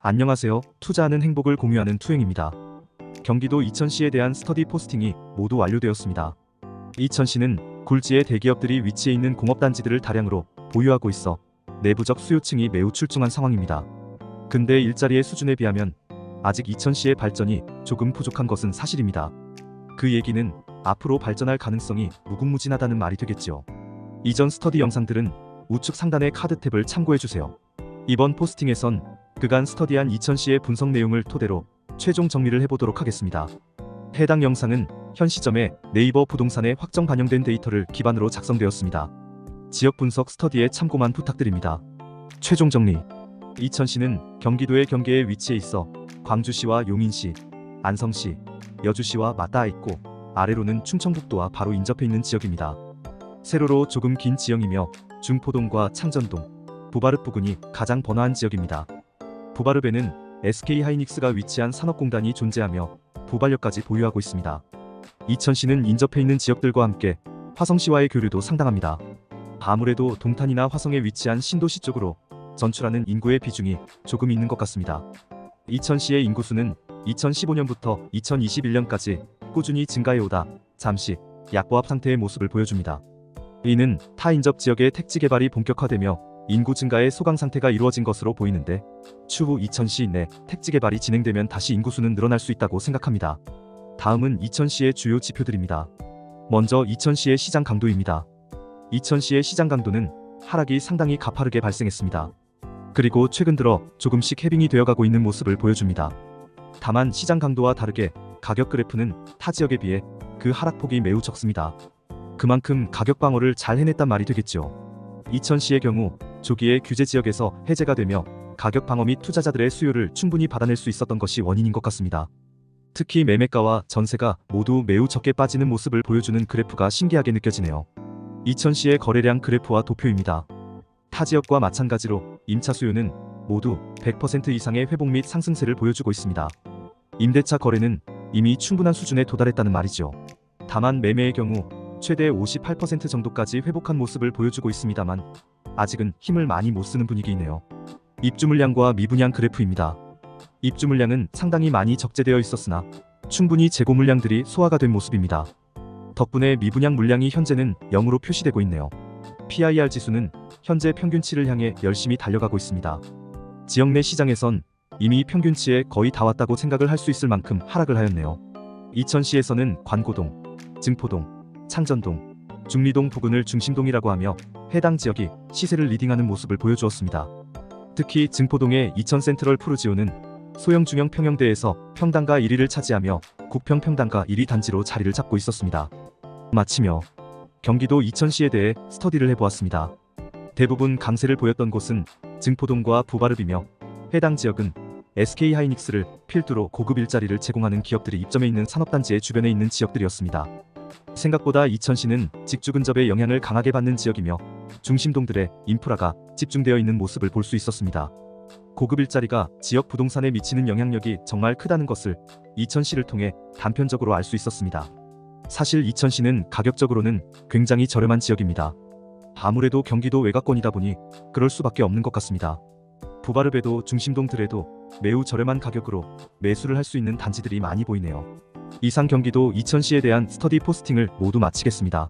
안녕하세요. 투자하는 행복을 공유하는 투행입니다. 경기도 이천시에 대한 스터디 포스팅이 모두 완료되었습니다. 이천시는 굴지의 대기업들이 위치해 있는 공업단지들을 다량으로 보유하고 있어 내부적 수요층이 매우 출중한 상황입니다. 근대 일자리의 수준에 비하면 아직 이천시의 발전이 조금 부족한 것은 사실입니다. 그 얘기는 앞으로 발전할 가능성이 무궁무진하다는 말이 되겠지요. 이전 스터디 영상들은 우측 상단의 카드 탭을 참고해주세요. 이번 포스팅에선 그간 스터디한 이천시의 분석 내용을 토대로 최종 정리를 해보도록 하겠습니다. 해당 영상은 현 시점에 네이버 부동산에 확정 반영된 데이터를 기반으로 작성되었습니다. 지역 분석 스터디에 참고만 부탁드립니다. 최종 정리 이천시는 경기도의 경계에 위치해 있어 광주시와 용인시, 안성시, 여주시와 맞닿아 있고 아래로는 충청북도와 바로 인접해 있는 지역입니다. 세로로 조금 긴 지형이며 중포동과 창전동, 부바르 부근이 가장 번화한 지역입니다. 부바르베는 SK 하이닉스가 위치한 산업공단이 존재하며 부발역까지 보유하고 있습니다. 이천시는 인접해 있는 지역들과 함께 화성시와의 교류도 상당합니다. 아무래도 동탄이나 화성에 위치한 신도시 쪽으로 전출하는 인구의 비중이 조금 있는 것 같습니다. 이천시의 인구수는 2015년부터 2021년까지 꾸준히 증가해오다 잠시 약보합 상태의 모습을 보여줍니다. 이는 타인접 지역의 택지 개발이 본격화되며 인구 증가의 소강 상태가 이루어진 것으로 보이는데 추후 이천시 내 택지 개발이 진행되면 다시 인구수는 늘어날 수 있다고 생각합니다. 다음은 이천시의 주요 지표들입니다. 먼저 이천시의 시장 강도입니다. 이천시의 시장 강도는 하락이 상당히 가파르게 발생했습니다. 그리고 최근 들어 조금씩 해빙이 되어가고 있는 모습을 보여줍니다. 다만 시장 강도와 다르게 가격 그래프는 타 지역에 비해 그 하락폭이 매우 적습니다. 그만큼 가격 방어를 잘 해냈단 말이 되겠죠. 이천시의 경우 조기에 규제 지역에서 해제가 되며 가격 방어 및 투자자들의 수요를 충분히 받아낼 수 있었던 것이 원인인 것 같습니다. 특히 매매가와 전세가 모두 매우 적게 빠지는 모습을 보여주는 그래프가 신기하게 느껴지네요. 이천시의 거래량 그래프와 도표입니다. 타 지역과 마찬가지로 임차 수요는 모두 100% 이상의 회복 및 상승세를 보여주고 있습니다. 임대차 거래는 이미 충분한 수준에 도달했다는 말이죠. 다만 매매의 경우 최대 58% 정도까지 회복한 모습을 보여주고 있습니다만 아직은 힘을 많이 못 쓰는 분위기이네요. 입주 물량과 미분양 그래프입니다. 입주 물량은 상당히 많이 적재되어 있었으나 충분히 재고 물량들이 소화가 된 모습입니다. 덕분에 미분양 물량이 현재는 0으로 표시되고 있네요. PIR 지수는 현재 평균치를 향해 열심히 달려가고 있습니다. 지역 내 시장에선 이미 평균치에 거의 다 왔다고 생각을 할 수 있을 만큼 하락을 하였네요. 이천시에서는 관고동, 증포동, 창전동, 중리동 부근을 중심동이라고 하며 해당 지역이 시세를 리딩하는 모습을 보여주었습니다. 특히 증포동의 이천 센트럴 푸르지오는 소형 중형 평형대에서 평당가 1위를 차지하며 국평 평당가 1위 단지로 자리를 잡고 있었습니다. 마치며 경기도 이천시에 대해 스터디를 해보았습니다. 대부분 강세를 보였던 곳은 증포동과 부바르비며 해당 지역은 SK 하이닉스를 필두로 고급 일자리를 제공하는 기업들이 입점해 있는 산업단지의 주변에 있는 지역들이었습니다. 생각보다 이천시는 직주 근접의 영향을 강하게 받는 지역이며 중심동들의 인프라가 집중되어 있는 모습을 볼 수 있었습니다. 고급 일자리가 지역 부동산에 미치는 영향력이 정말 크다는 것을 이천시를 통해 단편적으로 알 수 있었습니다. 사실 이천시는 가격적으로는 굉장히 저렴한 지역입니다. 아무래도 경기도 외곽권이다 보니 그럴 수밖에 없는 것 같습니다. 부바르베도 중심동들에도 매우 저렴한 가격으로 매수를 할 수 있는 단지들이 많이 보이네요. 이상 경기도 이천시에 대한 스터디 포스팅을 모두 마치겠습니다.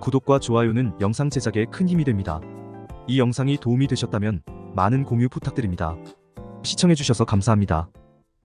구독과 좋아요는 영상 제작에 큰 힘이 됩니다. 이 영상이 도움이 되셨다면 많은 공유 부탁드립니다. 시청해주셔서 감사합니다.